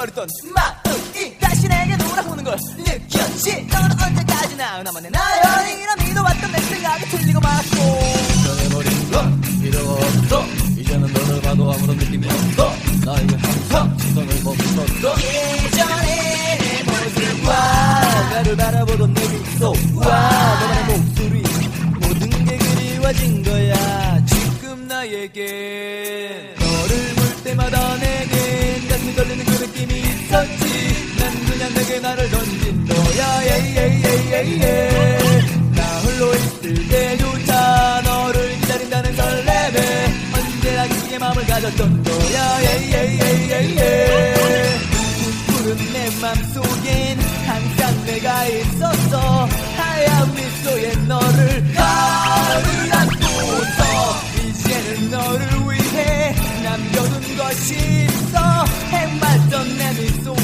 잃어버렸던 마음이 다시 내게 돌아오는 걸 느꼈지. 너는 언제까지나 나만의 나연이라 믿어왔던 내 생각이 틀리고 말았고. 변해버린 건 필요가 없어. 이제는 너를 봐도 아무런 느낌이 없어. 나에게 항상 시선을 멈췄어. 예전에 내 모습과 나를 바라보던 내 미소 와 너만의 목소리 모든 게 그리워진 거야. 지금 나에게 너를 볼 때마다 내겐 가슴이 떨리는 가졌던 거야? 예예예예예 푸른 내 맘속엔 항상 내가 있었어. 하얀 미소에 너를 가을 안고서 이제는 너를 위해 남겨둔 것이 있어. 해맑던 내 미소